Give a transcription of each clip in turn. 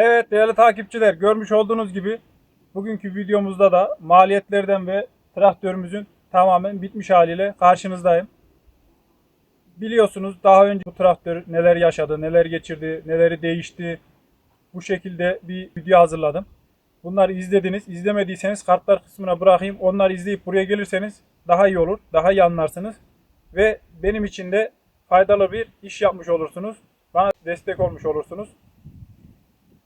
Evet değerli takipçiler görmüş olduğunuz gibi bugünkü videomuzda da maliyetlerden ve traktörümüzün tamamen bitmiş haliyle karşınızdayım. Biliyorsunuz daha önce bu traktör neler yaşadı, neler geçirdi, neleri değişti. Bu şekilde bir video hazırladım. Bunları izlediniz. İzlemediyseniz kartlar kısmına bırakayım. Onları izleyip buraya gelirseniz daha iyi olur. Daha iyi anlarsınız. Ve benim için de faydalı bir iş yapmış olursunuz. Bana destek olmuş olursunuz.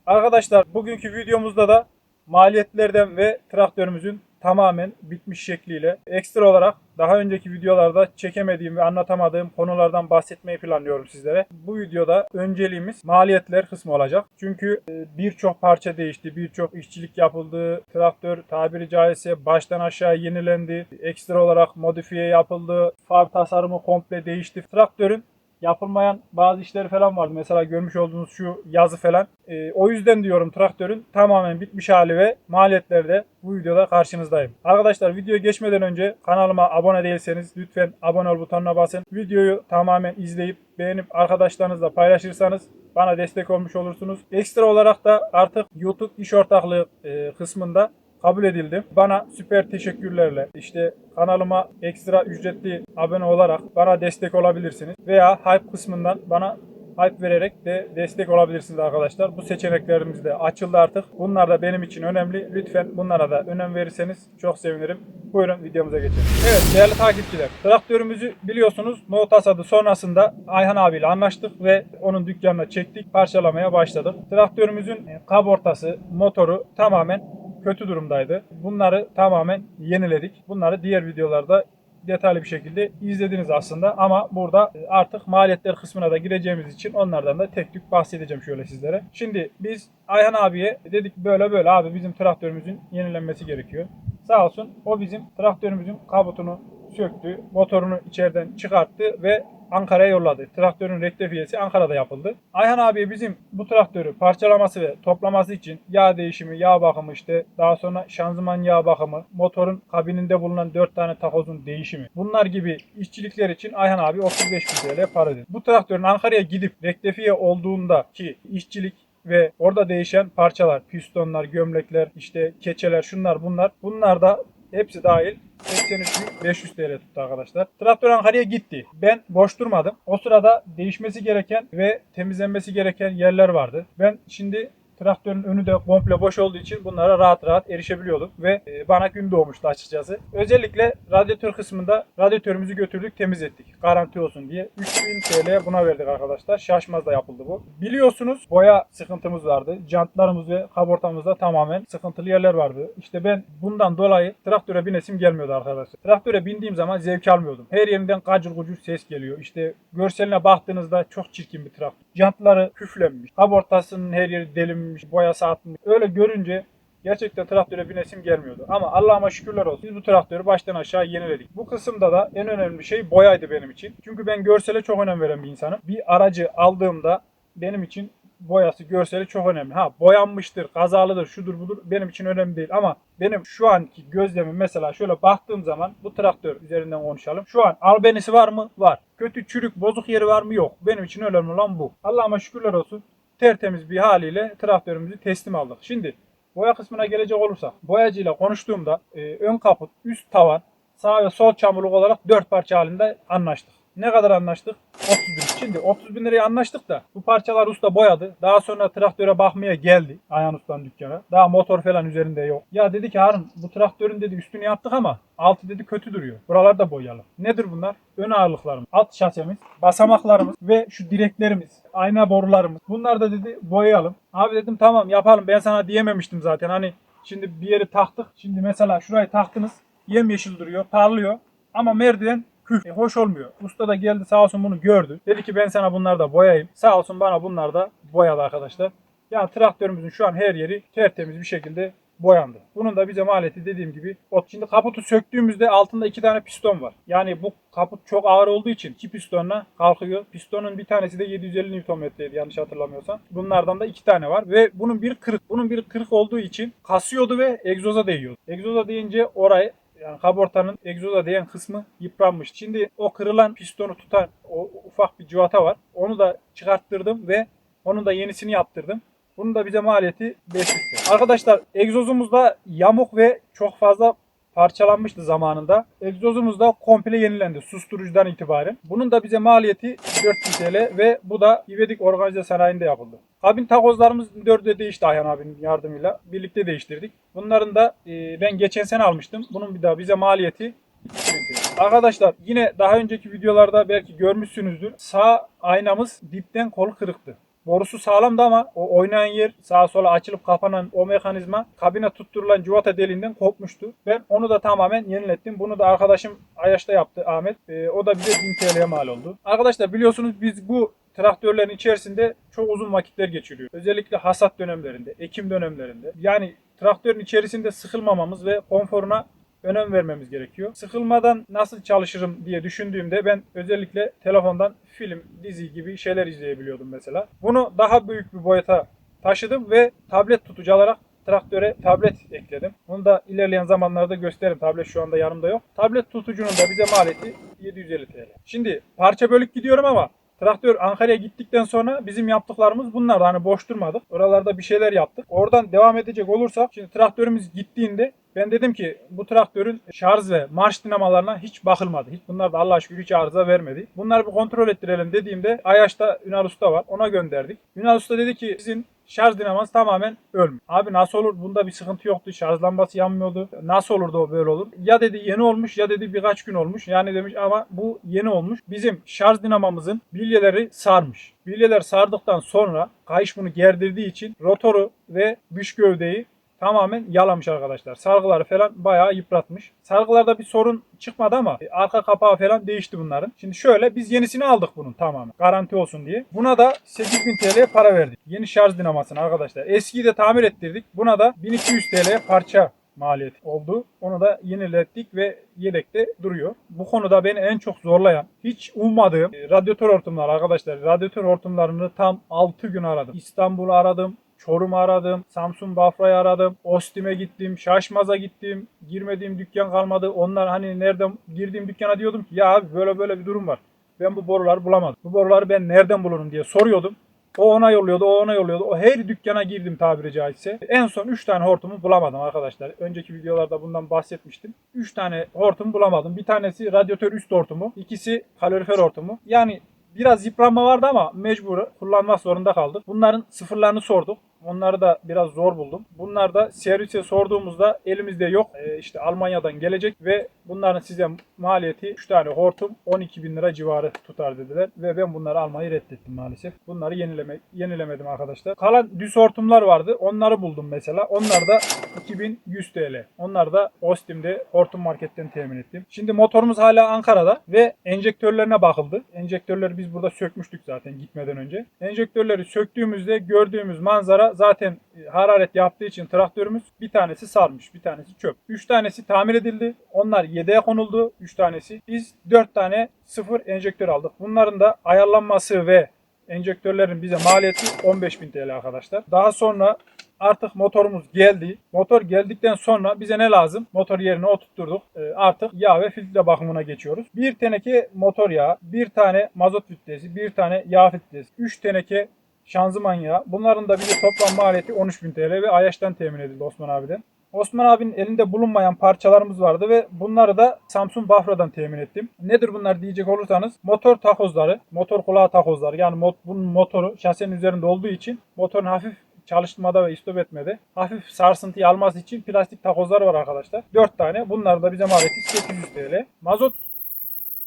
Arkadaşlar bugünkü videomuzda da maliyetlerden ve traktörümüzün tamamen bitmiş şekliyle ekstra olarak daha önceki videolarda çekemediğim ve anlatamadığım konulardan bahsetmeyi planlıyorum sizlere. Bu videoda önceliğimiz maliyetler kısmı olacak. Çünkü e, birçok parça değişti, birçok işçilik yapıldı. Traktör tabiri caizse baştan aşağı yenilendi. Ekstra olarak modifiye yapıldı. Far tasarımı komple değişti. Traktörün yapılmayan bazı işleri falan vardı. Mesela görmüş olduğunuz şu yazı falan. Ee, o yüzden diyorum traktörün tamamen bitmiş hali ve maliyetlerde bu videoda karşınızdayım. Arkadaşlar videoya geçmeden önce kanalıma abone değilseniz lütfen abone ol butonuna basın. Videoyu tamamen izleyip beğenip arkadaşlarınızla paylaşırsanız bana destek olmuş olursunuz. Ekstra olarak da artık YouTube iş ortaklığı e, kısmında kabul edildim. Bana süper teşekkürlerle işte kanalıma ekstra ücretli abone olarak bana destek olabilirsiniz. Veya hype kısmından bana hype vererek de destek olabilirsiniz arkadaşlar. Bu seçeneklerimiz de açıldı artık. Bunlar da benim için önemli. Lütfen bunlara da önem verirseniz çok sevinirim. Buyurun videomuza geçelim. Evet değerli takipçiler. Traktörümüzü biliyorsunuz no tasadı sonrasında Ayhan abiyle anlaştık ve onun dükkanına çektik. Parçalamaya başladık. Traktörümüzün kabortası, motoru tamamen kötü durumdaydı. Bunları tamamen yeniledik. Bunları diğer videolarda detaylı bir şekilde izlediniz aslında ama burada artık maliyetler kısmına da gireceğimiz için onlardan da tek tük bahsedeceğim şöyle sizlere. Şimdi biz Ayhan abiye dedik böyle böyle abi bizim traktörümüzün yenilenmesi gerekiyor. Sağ olsun o bizim traktörümüzün kabutunu söktü, motorunu içeriden çıkarttı ve Ankara'ya yolladı. Traktörün rektifiyesi Ankara'da yapıldı. Ayhan abi bizim bu traktörü parçalaması ve toplaması için yağ değişimi, yağ bakımı işte daha sonra şanzıman yağ bakımı, motorun kabininde bulunan 4 tane takozun değişimi. Bunlar gibi işçilikler için Ayhan abi 35 bin TL para ödedi. Bu traktörün Ankara'ya gidip rektifiye olduğunda ki işçilik ve orada değişen parçalar, pistonlar, gömlekler, işte keçeler, şunlar bunlar. Bunlar da hepsi dahil 83.500 TL tuttu arkadaşlar. Traktör Ankara'ya gitti. Ben boş durmadım. O sırada değişmesi gereken ve temizlenmesi gereken yerler vardı. Ben şimdi traktörün önü de komple boş olduğu için bunlara rahat rahat erişebiliyordum ve e, bana gün doğmuştu açıkçası. Özellikle radyatör kısmında radyatörümüzü götürdük temizlettik. Garanti olsun diye. 3000 TL buna verdik arkadaşlar. Şaşmaz da yapıldı bu. Biliyorsunuz boya sıkıntımız vardı. Jantlarımız ve kabortamızda tamamen sıkıntılı yerler vardı. İşte ben bundan dolayı traktöre binesim gelmiyordu arkadaşlar. Traktöre bindiğim zaman zevk almıyordum. Her yerinden gacır gucur ses geliyor. İşte görseline baktığınızda çok çirkin bir traktör. Jantları küflenmiş. Kabortasının her yeri delinmiş. Boyası atmış. Öyle görünce Gerçekten traktöre binesim gelmiyordu. Ama Allah'ıma şükürler olsun. Biz bu traktörü baştan aşağı yeniledik. Bu kısımda da en önemli şey boyaydı benim için. Çünkü ben görsele çok önem veren bir insanım. Bir aracı aldığımda benim için boyası, görseli çok önemli. Ha boyanmıştır, kazalıdır, şudur budur benim için önemli değil. Ama benim şu anki gözlemim mesela şöyle baktığım zaman bu traktör üzerinden konuşalım. Şu an albenisi var mı? Var. Kötü, çürük, bozuk yeri var mı? Yok. Benim için önemli olan bu. Allah'ıma şükürler olsun. Tertemiz bir haliyle traktörümüzü teslim aldık. Şimdi boya kısmına gelecek olursak boyacıyla konuştuğumda e, ön kaput, üst tavan, sağ ve sol çamurluk olarak dört parça halinde anlaştık. Ne kadar anlaştık? 30 bin. Şimdi 30 bin liraya anlaştık da bu parçalar usta boyadı. Daha sonra traktöre bakmaya geldi Ayhan Usta'nın dükkana. Daha motor falan üzerinde yok. Ya dedi ki Harun bu traktörün dedi üstünü yaptık ama altı dedi kötü duruyor. Buraları da boyayalım. Nedir bunlar? Ön ağırlıklarımız, alt şasemiz, basamaklarımız ve şu direklerimiz, ayna borularımız. Bunlar da dedi boyayalım. Abi dedim tamam yapalım. Ben sana diyememiştim zaten. Hani şimdi bir yeri taktık. Şimdi mesela şurayı taktınız. Yemyeşil duruyor, parlıyor. Ama merdiven küf. E, hoş olmuyor. Usta da geldi sağ olsun bunu gördü. Dedi ki ben sana bunları da boyayayım. Sağ olsun bana bunlar da boyadı arkadaşlar. Yani traktörümüzün şu an her yeri tertemiz bir şekilde boyandı. Bunun da bize maliyeti dediğim gibi ot. Şimdi kaputu söktüğümüzde altında iki tane piston var. Yani bu kaput çok ağır olduğu için iki pistonla kalkıyor. Pistonun bir tanesi de 750 Nm'ydi yanlış hatırlamıyorsam. Bunlardan da iki tane var ve bunun bir kırık. Bunun bir kırık olduğu için kasıyordu ve egzoza değiyordu. Egzoza deyince orayı yani kabortanın egzoza değen kısmı yıpranmış. Şimdi o kırılan pistonu tutan o ufak bir civata var. Onu da çıkarttırdım ve onun da yenisini yaptırdım. Bunun da bize maliyeti 500 TL. Arkadaşlar egzozumuzda yamuk ve çok fazla parçalanmıştı zamanında. Egzozumuz da komple yenilendi susturucudan itibaren. Bunun da bize maliyeti 400 TL ve bu da İvedik Organize Sanayi'nde yapıldı. Kabin takozlarımız dördü de değişti Ayhan abinin yardımıyla. Birlikte değiştirdik. Bunların da e, ben geçen sene almıştım. Bunun bir daha bize maliyeti 2000 TL. Arkadaşlar yine daha önceki videolarda belki görmüşsünüzdür. Sağ aynamız dipten kolu kırıktı. Borusu sağlamdı ama o oynayan yer sağa sola açılıp kapanan o mekanizma kabine tutturulan civata deliğinden kopmuştu. Ben onu da tamamen yenilettim. Bunu da arkadaşım Ayaş'ta yaptı Ahmet. Ee, o da bize 1000 TL'ye mal oldu. Arkadaşlar biliyorsunuz biz bu traktörlerin içerisinde çok uzun vakitler geçiriyor. Özellikle hasat dönemlerinde, ekim dönemlerinde. Yani traktörün içerisinde sıkılmamamız ve konforuna önem vermemiz gerekiyor. Sıkılmadan nasıl çalışırım diye düşündüğümde ben özellikle telefondan film, dizi gibi şeyler izleyebiliyordum mesela. Bunu daha büyük bir boyuta taşıdım ve tablet tutucu alarak traktöre tablet ekledim. Bunu da ilerleyen zamanlarda gösteririm. Tablet şu anda yanımda yok. Tablet tutucunun da bize maliyeti 750 TL. Şimdi parça bölük gidiyorum ama Traktör Ankara'ya gittikten sonra bizim yaptıklarımız bunlar. Hani boş durmadık. Oralarda bir şeyler yaptık. Oradan devam edecek olursak şimdi traktörümüz gittiğinde ben dedim ki bu traktörün şarj ve marş dinamalarına hiç bakılmadı. Hiç bunlar da Allah'a şükür hiç arıza vermedi. Bunları bir kontrol ettirelim dediğimde Ayaş'ta Ünal Usta var. Ona gönderdik. Ünal Usta dedi ki sizin şarj dinaması tamamen ölmüş. Abi nasıl olur? Bunda bir sıkıntı yoktu. Şarj lambası yanmıyordu. Nasıl olur da o böyle olur? Ya dedi yeni olmuş ya dedi birkaç gün olmuş. Yani demiş ama bu yeni olmuş. Bizim şarj dinamamızın bilyeleri sarmış. Bilyeler sardıktan sonra kayış bunu gerdirdiği için rotoru ve dış gövdeyi tamamen yalamış arkadaşlar. Sargıları falan bayağı yıpratmış. Sargılarda bir sorun çıkmadı ama arka kapağı falan değişti bunların. Şimdi şöyle biz yenisini aldık bunun tamamen. Garanti olsun diye. Buna da 8000 TL para verdik. Yeni şarj dinamasını arkadaşlar. Eskiyi de tamir ettirdik. Buna da 1200 TL parça maliyet oldu. Onu da yenilettik ve yedekte duruyor. Bu konuda beni en çok zorlayan, hiç ummadığım e, radyatör hortumlar arkadaşlar. Radyatör hortumlarını tam 6 gün aradım. İstanbul'u aradım, Çorum'u aradım, Samsun Bafra'yı aradım, Ostim'e gittim, Şaşmaz'a gittim, girmediğim dükkan kalmadı. Onlar hani nereden girdiğim dükkana diyordum ki ya abi böyle böyle bir durum var. Ben bu boruları bulamadım. Bu boruları ben nereden bulurum diye soruyordum. O ona yolluyordu, o ona yolluyordu. O her dükkana girdim tabiri caizse. En son 3 tane hortumu bulamadım arkadaşlar. Önceki videolarda bundan bahsetmiştim. 3 tane hortum bulamadım. Bir tanesi radyatör üst hortumu, ikisi kalorifer hortumu. Yani biraz yıpranma vardı ama mecbur kullanmak zorunda kaldık. Bunların sıfırlarını sorduk. Onları da biraz zor buldum. Bunlar da servise sorduğumuzda elimizde yok. Ee, işte Almanya'dan gelecek ve bunların size maliyeti 3 tane hortum 12 bin lira civarı tutar dediler. Ve ben bunları almayı reddettim maalesef. Bunları yenileme, yenilemedim arkadaşlar. Kalan düz hortumlar vardı. Onları buldum mesela. Onlar da 2100 TL. Onlar da Ostim'de hortum marketten temin ettim. Şimdi motorumuz hala Ankara'da ve enjektörlerine bakıldı. Enjektörleri biz burada sökmüştük zaten gitmeden önce. Enjektörleri söktüğümüzde gördüğümüz manzara zaten e, hararet yaptığı için traktörümüz bir tanesi sarmış, bir tanesi çöp. 3 tanesi tamir edildi. Onlar yedeğe konuldu. 3 tanesi. Biz 4 tane sıfır enjektör aldık. Bunların da ayarlanması ve enjektörlerin bize maliyeti 15.000 TL arkadaşlar. Daha sonra artık motorumuz geldi. Motor geldikten sonra bize ne lazım? Motor yerine oturtturduk. Ee, artık yağ ve filtre bakımına geçiyoruz. Bir teneke motor yağı, bir tane mazot filtresi, bir tane yağ filtresi, 3 teneke şanzıman yağı. Bunların da bize toplam maliyeti 13.000 TL ve Ayaş'tan temin edildi Osman abiden. Osman abinin elinde bulunmayan parçalarımız vardı ve bunları da Samsung Bafra'dan temin ettim. Nedir bunlar diyecek olursanız motor takozları, motor kulağı takozları yani mot, bunun motoru şasenin üzerinde olduğu için motorun hafif çalıştırmada ve istop etmede hafif sarsıntıyı alması için plastik takozlar var arkadaşlar. 4 tane. Bunlar da bize maliyeti 800 TL. Mazot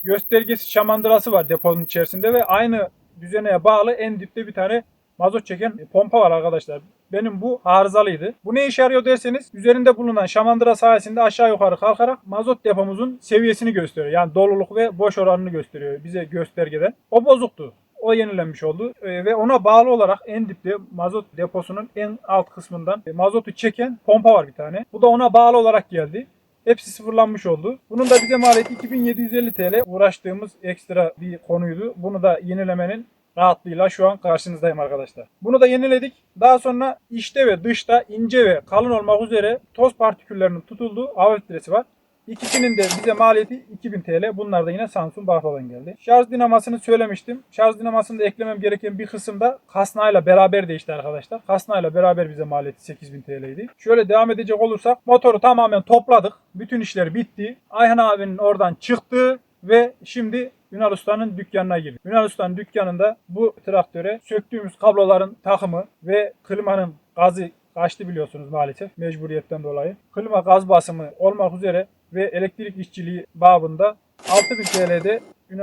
göstergesi şamandırası var deponun içerisinde ve aynı düzeneye bağlı en dipte bir tane mazot çeken pompa var arkadaşlar. Benim bu arızalıydı. Bu ne işe yarıyor derseniz üzerinde bulunan şamandıra sayesinde aşağı yukarı kalkarak mazot depomuzun seviyesini gösteriyor. Yani doluluk ve boş oranını gösteriyor bize göstergeden. O bozuktu. O yenilenmiş oldu Ee, ve ona bağlı olarak en dipte mazot deposunun en alt kısmından e, mazotu çeken pompa var bir tane. Bu da ona bağlı olarak geldi. Hepsi sıfırlanmış oldu. Bunun da bize maliyeti 2750 TL. Uğraştığımız ekstra bir konuydu. Bunu da yenilemenin rahatlığıyla şu an karşınızdayım arkadaşlar. Bunu da yeniledik. Daha sonra içte ve dışta ince ve kalın olmak üzere toz partiküllerinin tutulduğu hava filtresi var. İkisinin de bize maliyeti 2000 TL. Bunlar da yine Samsung Bafra'dan geldi. Şarj dinamasını söylemiştim. Şarj dinamasında eklemem gereken bir kısım da kasnayla beraber değişti arkadaşlar. Kasnayla beraber bize maliyeti 8000 TL'ydi. Şöyle devam edecek olursak motoru tamamen topladık. Bütün işler bitti. Ayhan abinin oradan çıktı ve şimdi Ünal Usta'nın dükkanına girdik. Ünal Usta'nın dükkanında bu traktöre söktüğümüz kabloların takımı ve klimanın gazı kaçtı biliyorsunuz maalesef mecburiyetten dolayı. Klima gaz basımı olmak üzere ve elektrik işçiliği babında 6000 TL'de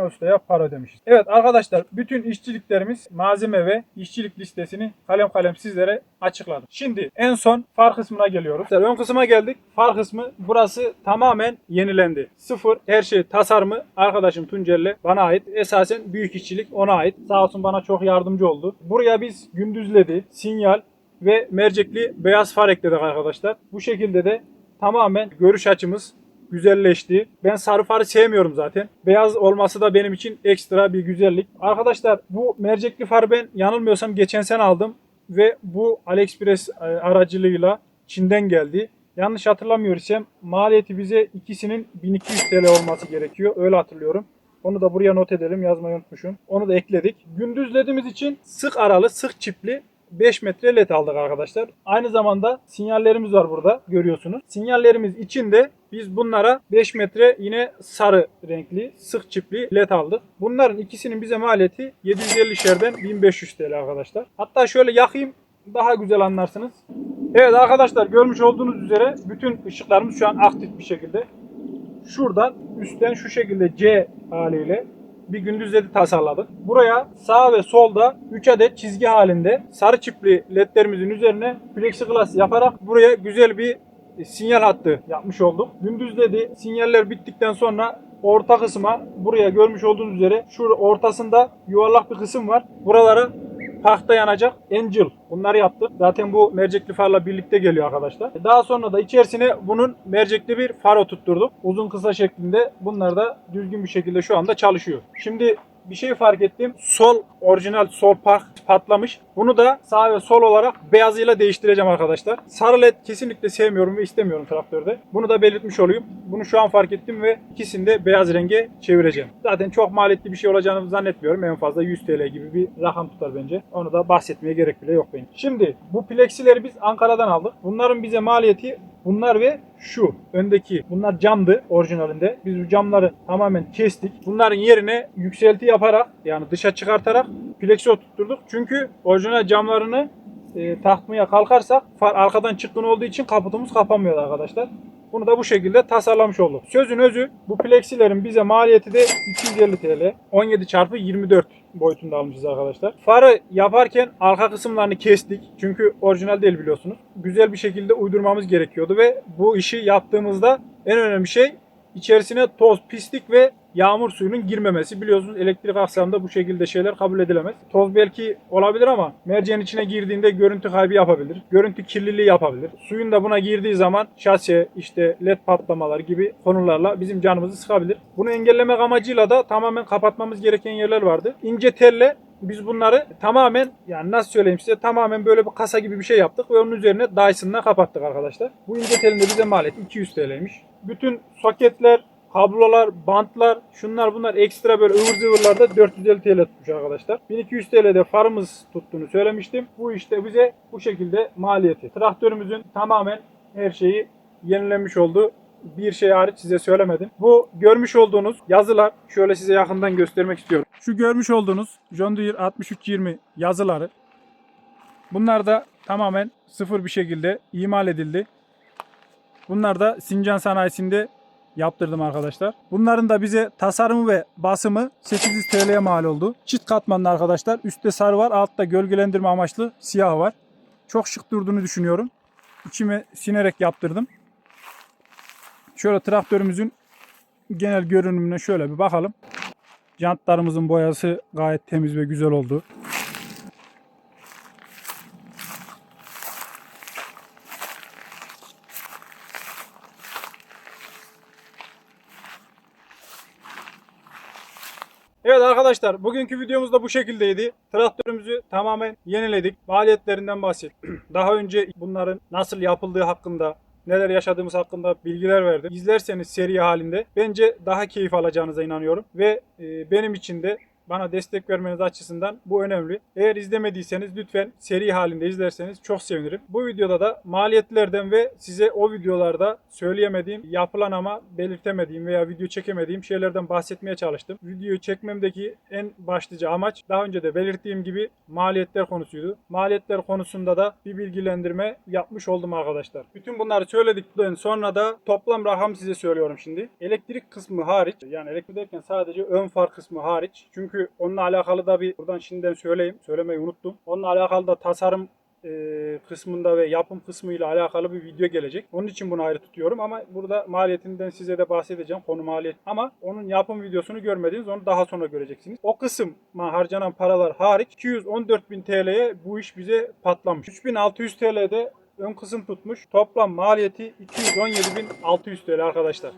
Usta'ya para ödemişiz. Evet arkadaşlar bütün işçiliklerimiz malzeme ve işçilik listesini kalem kalem sizlere açıkladım. Şimdi en son far kısmına geliyoruz. Ön kısma geldik. Far kısmı burası tamamen yenilendi. Sıfır her şey tasarımı arkadaşım Tuncer'le bana ait. Esasen büyük işçilik ona ait. Sağ olsun bana çok yardımcı oldu. Buraya biz gündüzledi, sinyal ve mercekli beyaz far ekledik arkadaşlar. Bu şekilde de tamamen görüş açımız güzelleşti. Ben sarı farı sevmiyorum zaten. Beyaz olması da benim için ekstra bir güzellik. Arkadaşlar bu mercekli far ben yanılmıyorsam geçen sene aldım ve bu AliExpress e, aracılığıyla Çin'den geldi. Yanlış hatırlamıyorsam maliyeti bize ikisinin 1200 TL olması gerekiyor. Öyle hatırlıyorum. Onu da buraya not edelim. Yazmayı unutmuşum. Onu da ekledik. Gündüz ledimiz için sık aralı, sık çipli 5 metre led aldık arkadaşlar. Aynı zamanda sinyallerimiz var burada görüyorsunuz. Sinyallerimiz içinde biz bunlara 5 metre yine sarı renkli sık çipli led aldık. Bunların ikisinin bize maliyeti 750 şerden 1500 TL arkadaşlar. Hatta şöyle yakayım daha güzel anlarsınız. Evet arkadaşlar görmüş olduğunuz üzere bütün ışıklarımız şu an aktif bir şekilde. Şuradan üstten şu şekilde C haliyle bir gündüz ledi tasarladık. Buraya sağ ve solda 3 adet çizgi halinde sarı çipli ledlerimizin üzerine plexiglass yaparak buraya güzel bir sinyal hattı yapmış olduk. Gündüz ledi sinyaller bittikten sonra orta kısma buraya görmüş olduğunuz üzere şu ortasında yuvarlak bir kısım var. Buralara tahta yanacak Angel. Bunları yaptık. Zaten bu mercekli farla birlikte geliyor arkadaşlar. Daha sonra da içerisine bunun mercekli bir far oturtturduk. Uzun kısa şeklinde. Bunlar da düzgün bir şekilde şu anda çalışıyor. Şimdi bir şey fark ettim. Sol orijinal sol park patlamış. Bunu da sağ ve sol olarak beyazıyla değiştireceğim arkadaşlar. Sarı led kesinlikle sevmiyorum ve istemiyorum traktörde. Bunu da belirtmiş olayım. Bunu şu an fark ettim ve ikisini de beyaz renge çevireceğim. Zaten çok maliyetli bir şey olacağını zannetmiyorum. En fazla 100 TL gibi bir rakam tutar bence. Onu da bahsetmeye gerek bile yok benim. Şimdi bu plexileri biz Ankara'dan aldık. Bunların bize maliyeti Bunlar ve şu öndeki bunlar camdı orijinalinde. Biz bu camları tamamen kestik. Bunların yerine yükselti yaparak yani dışa çıkartarak plexi oturtturduk. Çünkü orijinal camlarını e, takmaya kalkarsak far arkadan çıkkın olduğu için kaputumuz kapanmıyor arkadaşlar. Bunu da bu şekilde tasarlamış olduk. Sözün özü bu plexilerin bize maliyeti de 250 TL. 17 çarpı 24 boyutunda almışız arkadaşlar. Farı yaparken arka kısımlarını kestik. Çünkü orijinal değil biliyorsunuz. Güzel bir şekilde uydurmamız gerekiyordu ve bu işi yaptığımızda en önemli şey içerisine toz, pislik ve yağmur suyunun girmemesi. Biliyorsunuz elektrik aksamında bu şekilde şeyler kabul edilemez. Toz belki olabilir ama merceğin içine girdiğinde görüntü kaybı yapabilir. Görüntü kirliliği yapabilir. Suyun da buna girdiği zaman şase, işte led patlamalar gibi konularla bizim canımızı sıkabilir. Bunu engellemek amacıyla da tamamen kapatmamız gereken yerler vardı. İnce telle biz bunları tamamen yani nasıl söyleyeyim size tamamen böyle bir kasa gibi bir şey yaptık ve onun üzerine Dyson'la kapattık arkadaşlar. Bu ince telin de bize maliyeti 200 TL'ymiş. Bütün soketler, kablolar, bantlar, şunlar bunlar ekstra böyle ıvır zıvırlarda 450 TL tutmuş arkadaşlar. 1200 TL'de farımız tuttuğunu söylemiştim. Bu işte bize bu şekilde maliyeti. Traktörümüzün tamamen her şeyi yenilenmiş oldu. Bir şey hariç size söylemedim. Bu görmüş olduğunuz yazılar şöyle size yakından göstermek istiyorum. Şu görmüş olduğunuz John Deere 6320 yazıları. Bunlar da tamamen sıfır bir şekilde imal edildi. Bunlar da Sincan sanayisinde yaptırdım arkadaşlar. Bunların da bize tasarımı ve basımı 800 TL'ye mal oldu. Çift katmanlı arkadaşlar. Üstte sarı var, altta gölgelendirme amaçlı siyah var. Çok şık durduğunu düşünüyorum. İçime sinerek yaptırdım. Şöyle traktörümüzün genel görünümüne şöyle bir bakalım. Jantlarımızın boyası gayet temiz ve güzel oldu. Evet arkadaşlar bugünkü videomuz da bu şekildeydi. Traktörümüzü tamamen yeniledik. Maliyetlerinden bahsettik. Daha önce bunların nasıl yapıldığı hakkında neler yaşadığımız hakkında bilgiler verdim. İzlerseniz seri halinde bence daha keyif alacağınıza inanıyorum ve e, benim için de bana destek vermeniz açısından bu önemli. Eğer izlemediyseniz lütfen seri halinde izlerseniz çok sevinirim. Bu videoda da maliyetlerden ve size o videolarda söyleyemediğim, yapılan ama belirtemediğim veya video çekemediğim şeylerden bahsetmeye çalıştım. Videoyu çekmemdeki en başlıca amaç daha önce de belirttiğim gibi maliyetler konusuydu. Maliyetler konusunda da bir bilgilendirme yapmış oldum arkadaşlar. Bütün bunları söyledikten sonra da toplam rakam size söylüyorum şimdi. Elektrik kısmı hariç yani elektrik derken sadece ön far kısmı hariç. Çünkü onunla alakalı da bir buradan şimdiden söyleyeyim. Söylemeyi unuttum. Onunla alakalı da tasarım e, kısmında ve yapım kısmıyla alakalı bir video gelecek. Onun için bunu ayrı tutuyorum ama burada maliyetinden size de bahsedeceğim. Konu maliyet. Ama onun yapım videosunu görmediniz. Onu daha sonra göreceksiniz. O kısma harcanan paralar hariç 214.000 TL'ye bu iş bize patlamış. 3600 TL'de ön kısım tutmuş. Toplam maliyeti 217.600 TL arkadaşlar.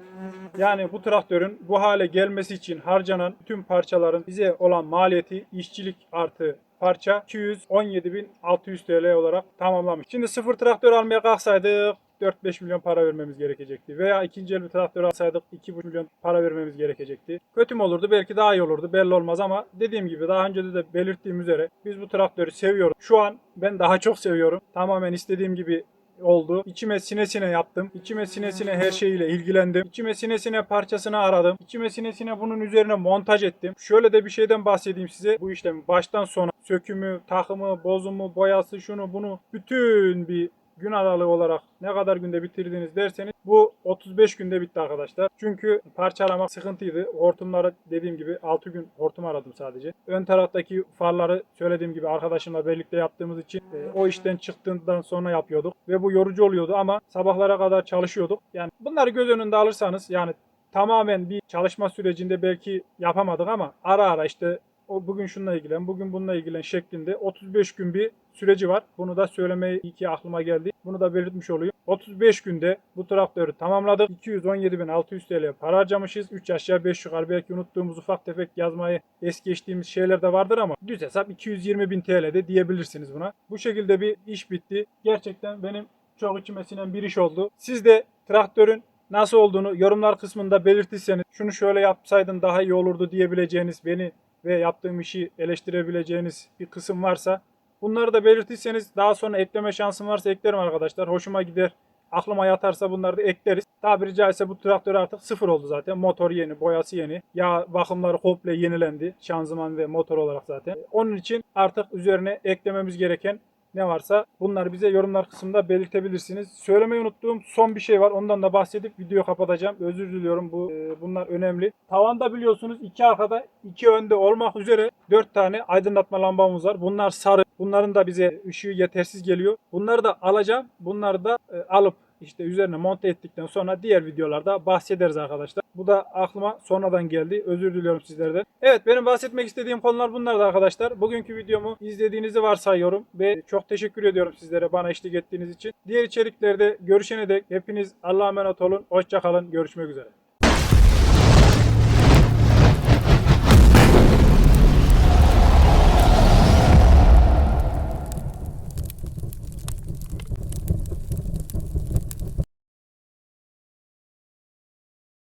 Yani bu traktörün bu hale gelmesi için harcanan bütün parçaların bize olan maliyeti işçilik artı parça 217.600 TL olarak tamamlamış. Şimdi sıfır traktör almaya kalksaydık 4-5 milyon para vermemiz gerekecekti. Veya ikinci el bir traktör alsaydık 2,5 milyon para vermemiz gerekecekti. Kötü mü olurdu? Belki daha iyi olurdu. Belli olmaz ama dediğim gibi daha önce de, belirttiğim üzere biz bu traktörü seviyoruz. Şu an ben daha çok seviyorum. Tamamen istediğim gibi oldu. İçime sinesine yaptım. İçime sinesine her şeyiyle ilgilendim. İçime sinesine parçasını aradım. İçime sinesine bunun üzerine montaj ettim. Şöyle de bir şeyden bahsedeyim size. Bu işlemin baştan sona sökümü, takımı, bozumu, boyası, şunu bunu bütün bir gün aralığı olarak ne kadar günde bitirdiniz derseniz bu 35 günde bitti arkadaşlar. Çünkü parçalamak sıkıntıydı. Hortumları dediğim gibi 6 gün hortum aradım sadece. Ön taraftaki farları söylediğim gibi arkadaşımla birlikte yaptığımız için e, o işten çıktığından sonra yapıyorduk. Ve bu yorucu oluyordu ama sabahlara kadar çalışıyorduk. Yani bunları göz önünde alırsanız yani tamamen bir çalışma sürecinde belki yapamadık ama ara ara işte o bugün şununla ilgilen, bugün bununla ilgilen şeklinde 35 gün bir süreci var. Bunu da söylemeyi iyi ki aklıma geldi. Bunu da belirtmiş olayım. 35 günde bu traktörü tamamladık. 217.600 TL para harcamışız. 3 aşağı 5 yukarı belki unuttuğumuz ufak tefek yazmayı es geçtiğimiz şeyler de vardır ama düz hesap 220.000 TL de diyebilirsiniz buna. Bu şekilde bir iş bitti. Gerçekten benim çok içime sinen bir iş oldu. Siz de traktörün nasıl olduğunu yorumlar kısmında belirtirseniz şunu şöyle yapsaydın daha iyi olurdu diyebileceğiniz beni ve yaptığım işi eleştirebileceğiniz bir kısım varsa bunları da belirtirseniz daha sonra ekleme şansım varsa eklerim arkadaşlar. Hoşuma gider. Aklıma yatarsa bunları da ekleriz. Tabiri caizse bu traktör artık sıfır oldu zaten. Motor yeni, boyası yeni. Yağ bakımları komple yenilendi. Şanzıman ve motor olarak zaten. Onun için artık üzerine eklememiz gereken ne varsa bunları bize yorumlar kısmında belirtebilirsiniz. Söylemeyi unuttuğum son bir şey var. Ondan da bahsedip videoyu kapatacağım. Özür diliyorum. Bu e, bunlar önemli. Tavanda biliyorsunuz iki arkada, iki önde olmak üzere dört tane aydınlatma lambamız var. Bunlar sarı. Bunların da bize ışığı yetersiz geliyor. Bunları da alacağım. Bunları da e, alıp işte üzerine monte ettikten sonra diğer videolarda bahsederiz arkadaşlar. Bu da aklıma sonradan geldi. Özür diliyorum sizlerden. Evet benim bahsetmek istediğim konular bunlardı arkadaşlar. Bugünkü videomu izlediğinizi varsayıyorum ve çok teşekkür ediyorum sizlere bana eşlik ettiğiniz için. Diğer içeriklerde görüşene dek hepiniz Allah'a emanet olun. Hoşçakalın. Görüşmek üzere.